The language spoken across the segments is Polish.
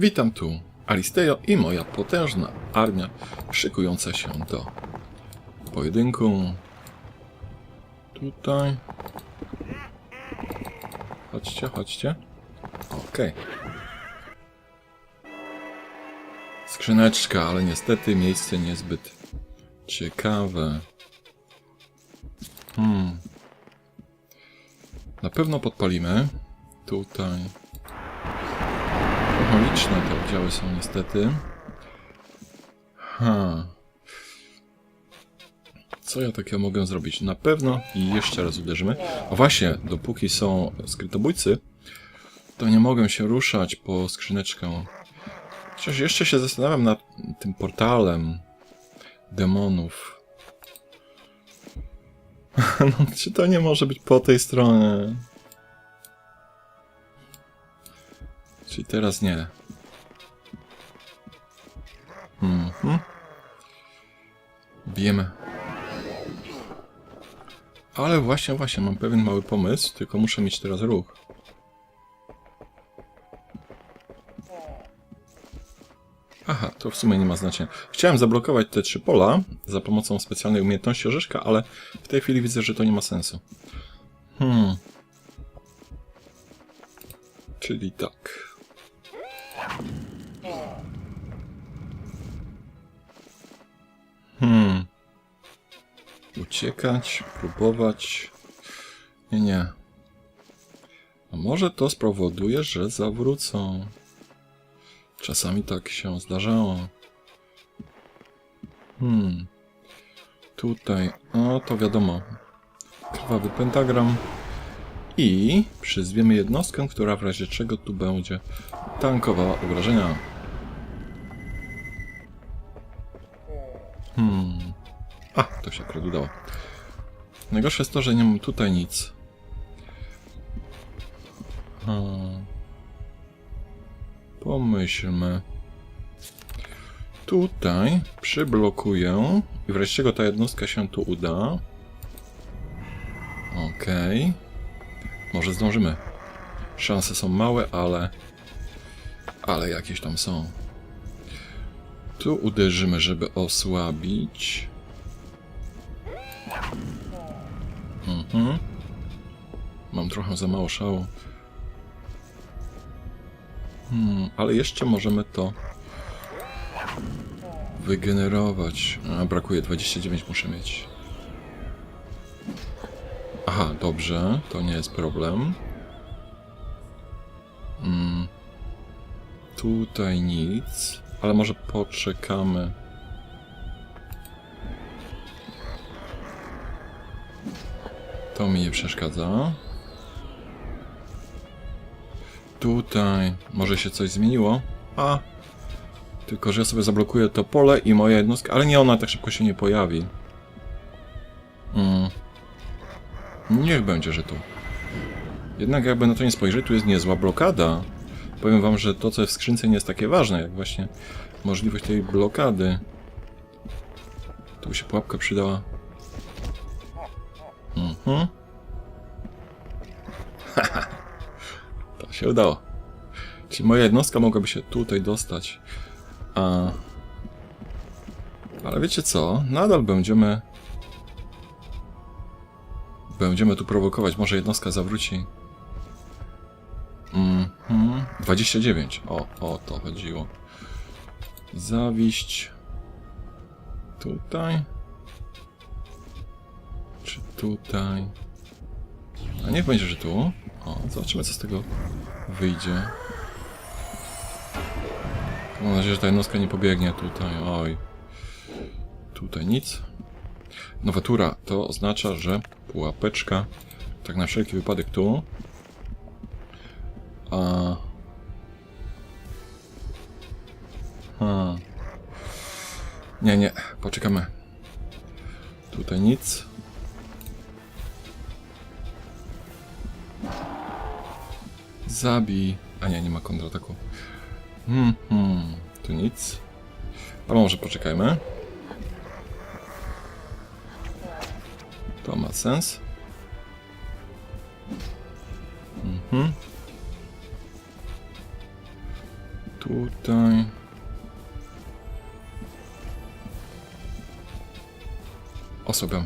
Witam tu, Aristejo i moja potężna armia szykująca się do pojedynku. Tutaj. Chodźcie, chodźcie. Okej. Skrzyneczka, ale niestety miejsce niezbyt ciekawe. Hmm. Na pewno podpalimy. Tutaj. Trochę liczne te oddziały są niestety. Ha. Co ja takiego mogę zrobić? Na pewno i jeszcze raz uderzymy. A właśnie, dopóki są skrytobójcy, to nie mogę się ruszać po skrzyneczkę. Chociaż jeszcze się zastanawiam nad tym portalem demonów. no, czy to nie może być po tej stronie? Teraz nie. Mhm. Bijemy. Ale właśnie, właśnie, mam pewien mały pomysł, tylko muszę mieć teraz ruch. Aha, to w sumie nie ma znaczenia. Chciałem zablokować te trzy pola za pomocą specjalnej umiejętności orzeszka, ale w tej chwili widzę, że to nie ma sensu. Hmm. Czyli tak. Hmm. Uciekać, próbować. Nie, nie. A może to spowoduje, że zawrócą. Czasami tak się zdarzało. Hmm. Tutaj, o to wiadomo. Krwawy pentagram. I przyzwiemy jednostkę, która w razie czego tu będzie tankowała obrażenia. Hmm. A, to się akurat udało. Najgorsze jest to, że nie mam tutaj nic. Hmm. Pomyślmy. Tutaj przyblokuję i wreszcie czego ta jednostka się tu uda. Okej. Może zdążymy. Szanse są małe, ale... Ale jakieś tam są. Tu uderzymy, żeby osłabić. Mhm. Mam trochę za mało szału. Hmm, ale jeszcze możemy to wygenerować. A, brakuje 29, muszę mieć. Aha, dobrze, to nie jest problem. Mm. Tutaj nic, ale może poczekamy. To mi nie przeszkadza. Tutaj może się coś zmieniło. A, tylko że ja sobie zablokuję to pole i moja jednostka, ale nie ona tak szybko się nie pojawi. Mm. Niech będzie, że tu. Jednak jakby na to nie spojrzeć, tu jest niezła blokada. Powiem wam, że to co jest w skrzynce nie jest takie ważne, jak właśnie możliwość tej blokady. Tu by się pułapka przydała. Mhm. to się udało. Czyli moja jednostka mogłaby się tutaj dostać. A... Ale wiecie co? Nadal będziemy... Będziemy tu prowokować. Może jednostka zawróci. Mhm. 29. O, o to chodziło. Zawiść. Tutaj. Czy tutaj? A niech będzie, że tu. O, zobaczymy co z tego wyjdzie. Mam nadzieję, że ta jednostka nie pobiegnie tutaj. Oj. Tutaj nic. Nowatura to oznacza, że pułapeczka. Tak na wszelki wypadek tu. A... Ha. Nie, nie. Poczekamy. Tutaj nic. Zabij. A nie, nie ma kontrataku. Hmm, hmm. Tu nic. A może poczekajmy. To ma sens. Mhm. Tu Tutaj. Osobę.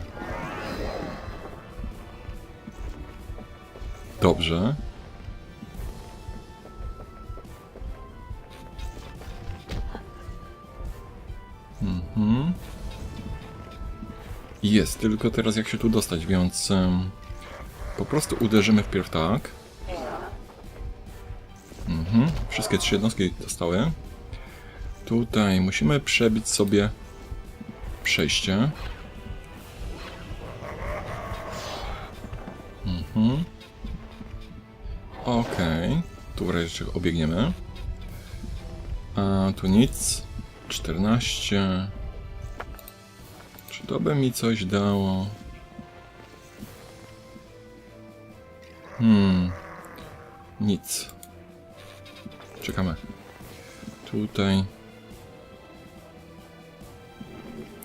Dobrze. Mhm. Jest, tylko teraz jak się tu dostać, więc em, po prostu uderzymy wpierw tak. Mhm. Wszystkie trzy jednostki dostały. Tutaj musimy przebić sobie przejście. Mhm. Okej. Tu w razie czego obiegniemy. A tu nic. 14. Czy to by mi coś dało? Hmm. Nic. Czekamy. Tutaj.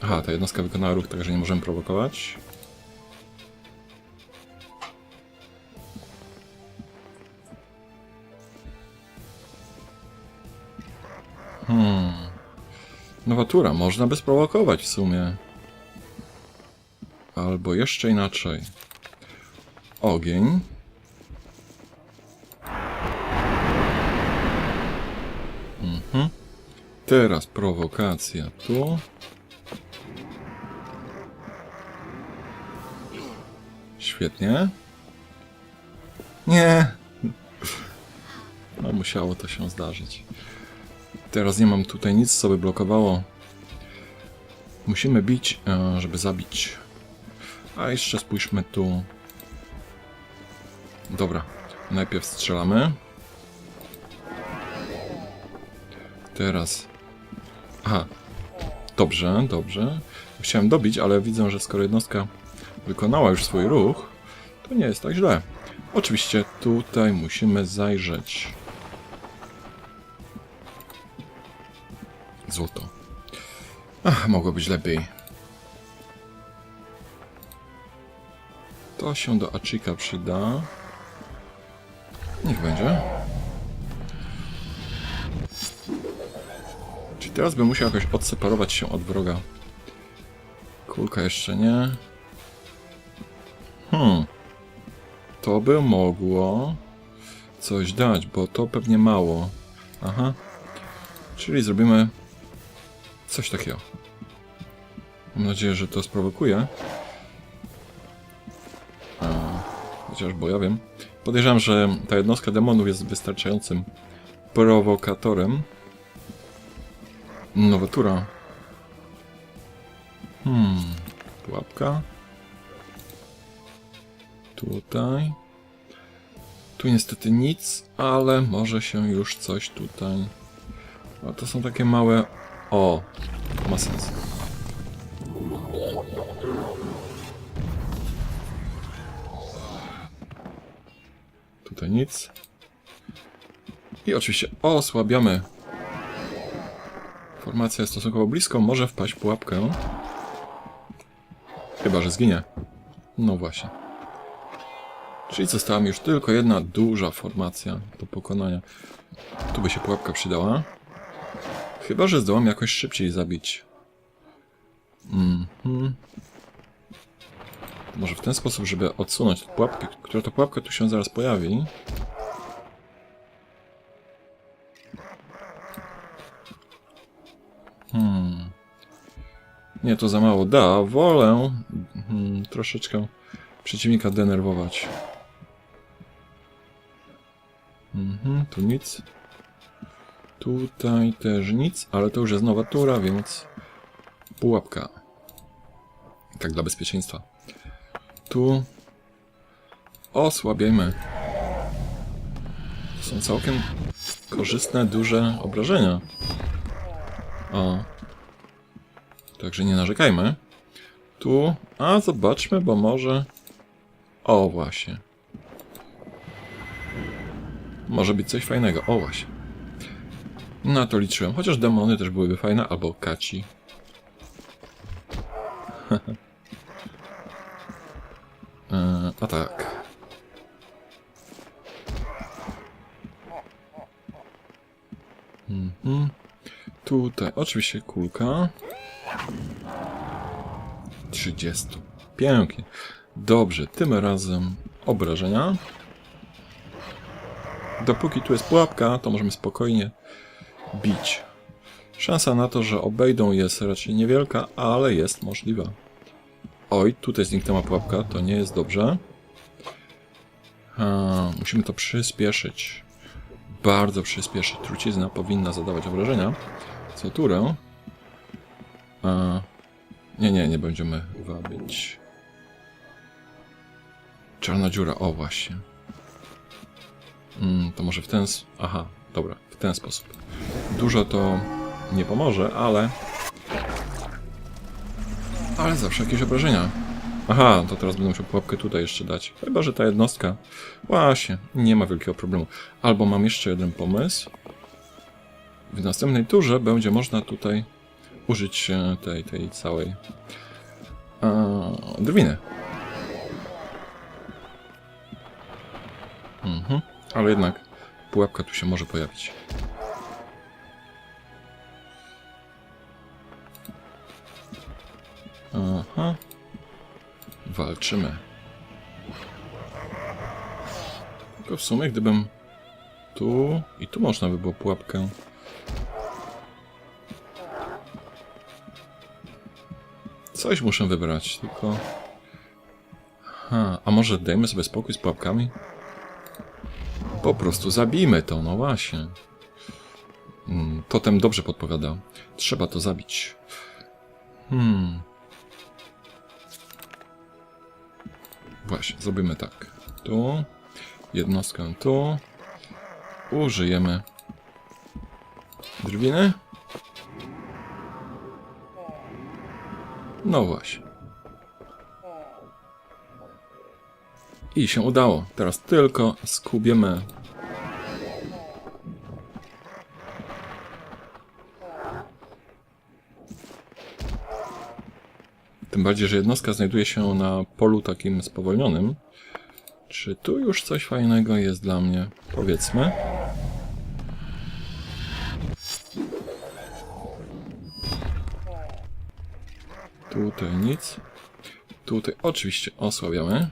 Aha, ta jednostka wykonała ruch, także nie możemy prowokować. Nowatura, można by sprowokować w sumie. Albo jeszcze inaczej. Ogień. Mhm. Teraz prowokacja tu. Świetnie. Nie. No musiało to się zdarzyć. Teraz nie mam tutaj nic, co by blokowało. Musimy bić, e, żeby zabić. A jeszcze spójrzmy tu. Dobra, najpierw strzelamy. Teraz. Aha. Dobrze, dobrze. Chciałem dobić, ale widzę, że skoro jednostka wykonała już swój ruch, to nie jest tak źle. Oczywiście tutaj musimy zajrzeć. Złoto. Ach, mogło być lepiej. To się do Achika przyda. Niech będzie. Czyli teraz bym musiał jakoś odseparować się od wroga. Kulka jeszcze nie. Hmm. To by mogło coś dać, bo to pewnie mało. Aha. Czyli zrobimy coś takiego. Mam nadzieję, że to sprowokuje. A, chociaż, bo ja wiem. Podejrzewam, że ta jednostka demonów jest wystarczającym prowokatorem. Nowatura. Hmm. Pułapka. Tutaj. Tu niestety nic, ale może się już coś tutaj... A to są takie małe... O! Ma sens. Tutaj nic. I oczywiście osłabiamy. Formacja jest stosunkowo blisko, może wpaść pułapkę. Chyba, że zginie. No właśnie. Czyli została mi już tylko jedna duża formacja do pokonania. Tu by się pułapka przydała. Chyba, że zdołam jakoś szybciej zabić. Mhm. Może w ten sposób, żeby odsunąć pułapkę, która to pułapka tu się zaraz pojawi. Hmm. Nie, to za mało da. Wolę hmm, troszeczkę przeciwnika denerwować. Mhm, tu nic. Tutaj też nic, ale to już jest nowa tura, więc pułapka. Tak dla bezpieczeństwa. Tu osłabiajmy. To są całkiem korzystne, duże obrażenia. O. Także nie narzekajmy. Tu, a zobaczmy, bo może... O, właśnie. Może być coś fajnego. O, właśnie. Na to liczyłem. Chociaż demony też byłyby fajne, albo kaci. A tak. Mhm. Tutaj oczywiście kulka. 30. Pięknie. Dobrze, tym razem obrażenia. Dopóki tu jest pułapka, to możemy spokojnie bić. Szansa na to, że obejdą jest raczej niewielka, ale jest możliwa. Oj, tutaj zniknęła pułapka, to nie jest dobrze. A, musimy to przyspieszyć. Bardzo przyspieszyć. Trucizna powinna zadawać obrażenia. Co turę. A, nie, nie, nie będziemy wabić. Czarna dziura, o właśnie. Mm, to może w ten... Aha, dobra, ten sposób. Dużo to nie pomoże, ale... Ale zawsze jakieś obrażenia. Aha, to teraz będę musiał pułapkę tutaj jeszcze dać. Chyba, że ta jednostka... Właśnie, nie ma wielkiego problemu. Albo mam jeszcze jeden pomysł. W następnej turze będzie można tutaj użyć e, tej, tej całej e, drwiny. Mhm. Ale jednak pułapka tu się może pojawić. Aha. Walczymy. Tylko w sumie, gdybym tu i tu można by było pułapkę. Coś muszę wybrać, tylko. Ha, a może dajmy sobie spokój z pułapkami? Po prostu zabijmy to, no właśnie. Mm, Totem dobrze podpowiada. Trzeba to zabić. Hmm. Właśnie, zrobimy tak. Tu. Jednostkę tu. Użyjemy drwiny. No właśnie. I się udało. Teraz tylko skubiemy. Tym bardziej, że jednostka znajduje się na polu takim spowolnionym. Czy tu już coś fajnego jest dla mnie? Powiedzmy. Tutaj nic. Tutaj oczywiście osłabiamy.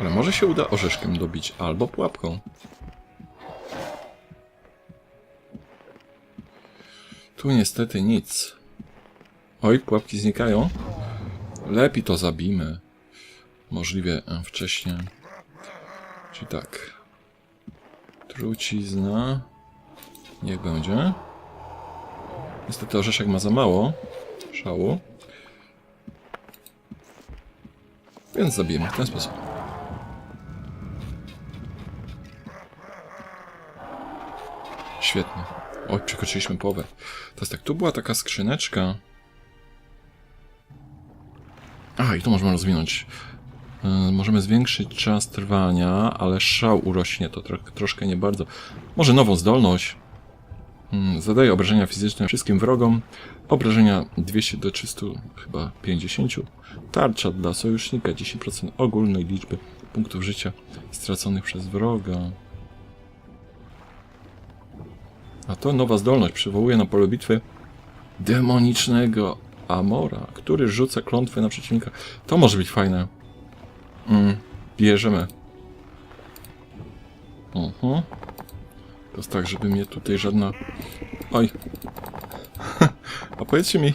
Ale może się uda orzeszkiem dobić albo pułapką. Tu niestety nic. Oj, pułapki znikają. Lepiej to zabijmy. Możliwie e, wcześniej. Czyli tak. Trucizna. Niech będzie. Niestety orzeszek ma za mało szału. Więc zabijemy w ten sposób. Świetnie. Oj, przekroczyliśmy połowę. Teraz tak, tu była taka skrzyneczka. A, i to możemy rozwinąć. Yy, możemy zwiększyć czas trwania, ale szał urośnie to tro troszkę nie bardzo. Może nową zdolność. Mm, Zadaje obrażenia fizyczne wszystkim wrogom. Obrażenia 200 do 300, chyba 50. Tarcza dla sojusznika 10% ogólnej liczby punktów życia straconych przez wroga. A to nowa zdolność przywołuje na polu bitwy demonicznego Amora, który rzuca klątwy na przeciwnika. To może być fajne. Mm, bierzemy. Mhm. To jest tak, żeby mnie tutaj żadna... Oj. A powiedzcie mi,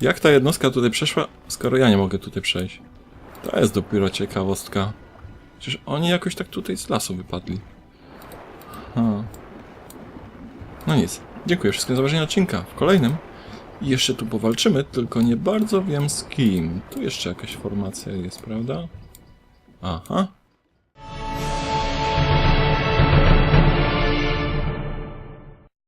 jak ta jednostka tutaj przeszła, skoro ja nie mogę tutaj przejść? To jest dopiero ciekawostka. Przecież oni jakoś tak tutaj z lasu wypadli. Ha. No nic. Dziękuję wszystkim za zobaczenie odcinka. W kolejnym jeszcze tu powalczymy, tylko nie bardzo wiem z kim. Tu jeszcze jakaś formacja jest, prawda? Aha.